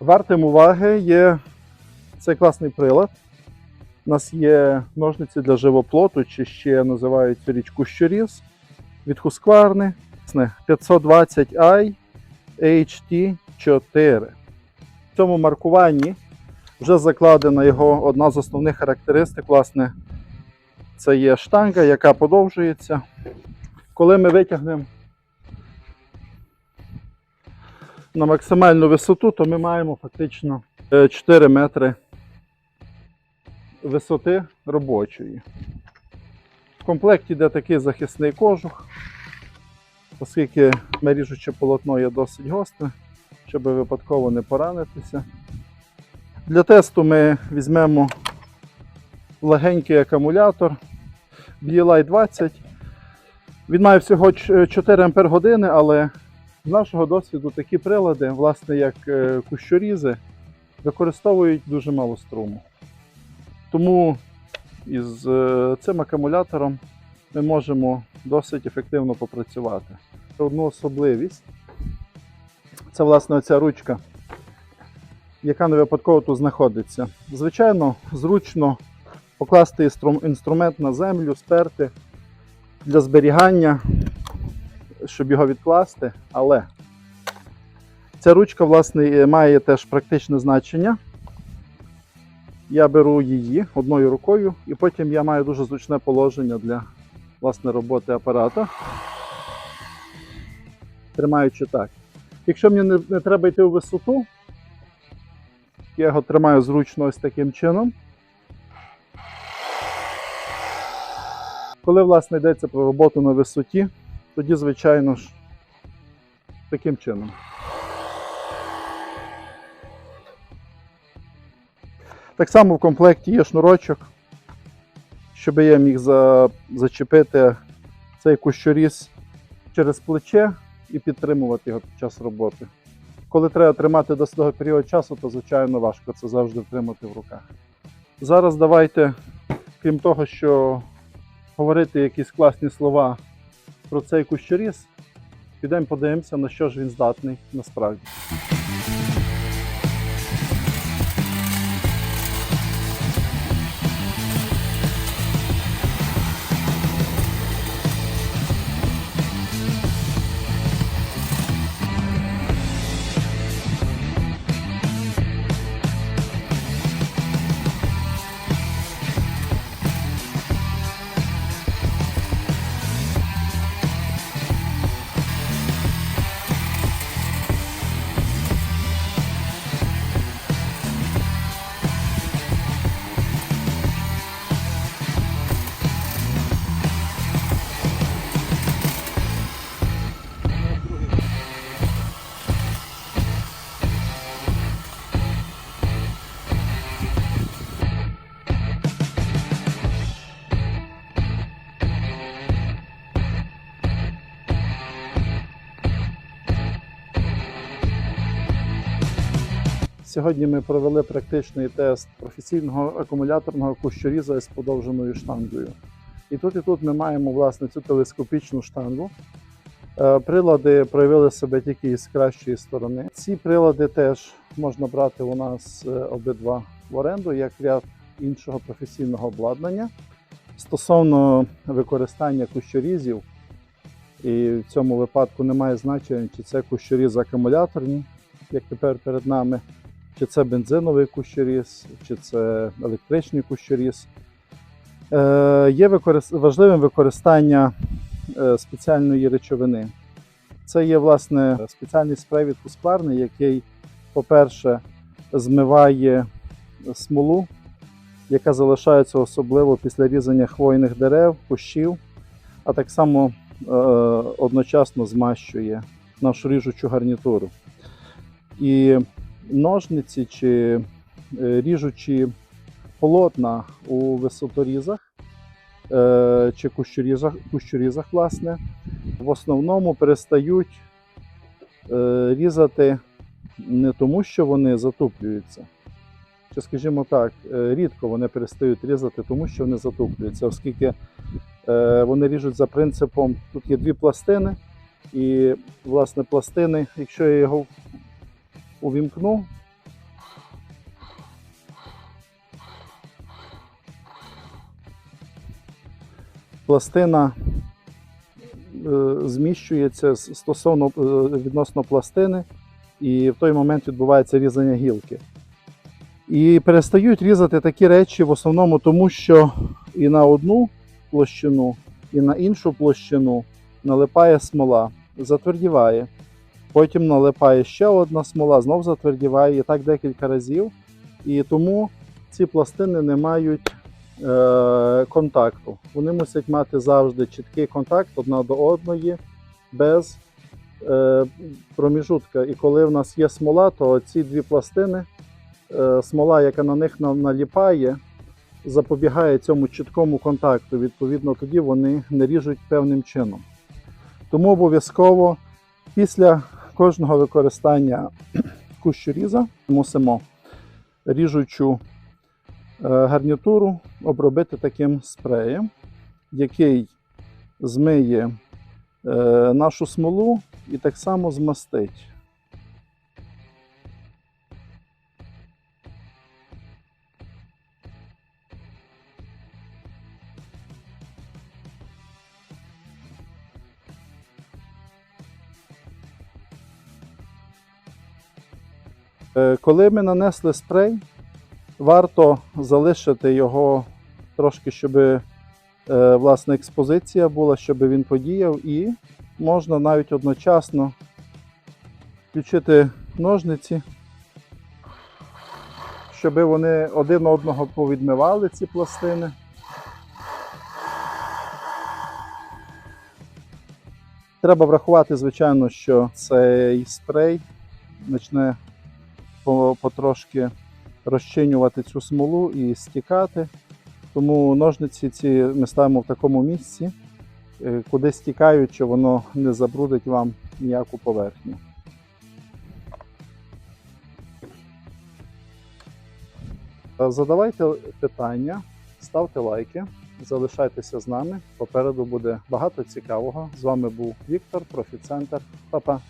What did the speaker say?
Вартим уваги є цей класний прилад. У нас є ножниці для живоплоту, чи ще називають річку щоріз від Husqvarna. 520i HT4. В цьому маркуванні вже закладена його одна з основних характеристик. Власне, це є штанга, яка подовжується. Коли ми витягнемо на максимальну висоту, то ми маємо фактично е, 4 метри висоти робочої. В комплекті йде такий захисний кожух, оскільки ріжуче полотно є досить гостре, щоб випадково не поранитися. Для тесту ми візьмемо легенький акумулятор BLI 20. Він має всього 4 Ампер години, але з нашого досвіду такі прилади, власне, як е, кущорізи, використовують дуже мало струму. Тому із е, цим акумулятором ми можемо досить ефективно попрацювати. Одну особливість це власне оця ручка, яка не випадково тут знаходиться. Звичайно, зручно покласти інструмент на землю, сперти для зберігання, щоб його відкласти, але ця ручка, власне, має теж практичне значення. Я беру її одною рукою, і потім я маю дуже зручне положення для власне, роботи апарата. Тримаючи так. Якщо мені не, не треба йти у висоту, я його тримаю зручно ось таким чином. Коли, власне, йдеться про роботу на висоті, тоді, звичайно ж, таким чином. Так само в комплекті є шнурочок, щоб я міг за, зачепити цей кущоріз через плече і підтримувати його під час роботи. Коли треба тримати досить довгий період часу, то звичайно важко це завжди втримати в руках. Зараз давайте, крім того, що говорити якісь класні слова про цей кущоріз, підемо подивимося, на що ж він здатний насправді. Сьогодні ми провели практичний тест професійного акумуляторного кущоріза з подовженою штангою. І тут і тут ми маємо власне цю телескопічну штангу. Е, Прилади проявили себе тільки з кращої сторони. Ці прилади теж можна брати у нас е, обидва в оренду як ряд іншого професійного обладнання. Стосовно використання кущорізів, і в цьому випадку немає значення, чи це кущоріз акумуляторні, як тепер перед нами, чи це бензиновий кущоріз, чи це електричний кущоріз. Е, є важливим використання е, спеціальної речовини. Це є власне спеціальний спрей від Husqvarna, який, по-перше, змиває смолу, яка залишається особливо після різання хвойних дерев, кущів, а так само е, одночасно змащує нашу ріжучу гарнітуру. І ножниці чи е, ріжучі полотна у висоторізах е, чи кущорізах, кущорізах, власне, в основному перестають е, різати не тому, що вони затуплюються. Чи, скажімо так, рідко вони перестають різати, тому що вони затуплюються, оскільки вони ріжуть за принципом, тут є дві пластини, і, власне, пластини, якщо я його увімкну. Пластина е, зміщується стосовно е, відносно пластини, і в той момент відбувається різання гілки. І перестають різати такі речі в основному тому, що і на одну площину, і на іншу площину налипає смола, затвердіває. Потім налипає ще одна смола, знов затвердіває, і так декілька разів. І тому ці пластини не мають е, контакту. Вони мусять мати завжди чіткий контакт одна до одної, без е, проміжутка. І коли в нас є смола, то ці дві пластини, е, смола, яка на них на- наліпає, запобігає цьому чіткому контакту. Відповідно, тоді вони не ріжуть певним чином. Тому обов'язково після кожного використання кущоріза мусимо ріжучу е, гарнітуру обробити таким спреєм, який змиє е, нашу смолу і так само змастить. Коли ми нанесли спрей, варто залишити його трошки, щоб е, власне експозиція була, щоб він подіяв, і можна навіть одночасно включити ножниці, щоб вони один одного повідмивали ці пластини. Треба врахувати, звичайно, що цей спрей почне по- потрошки розчинювати цю смолу і стікати. Тому ножниці ці ми ставимо в такому місці, е, куди стікаючи, воно не забрудить вам ніяку поверхню. Е, Задавайте питання, ставте лайки, залишайтеся з нами. Попереду буде багато цікавого. З вами був Віктор, профіцентр. Па-па!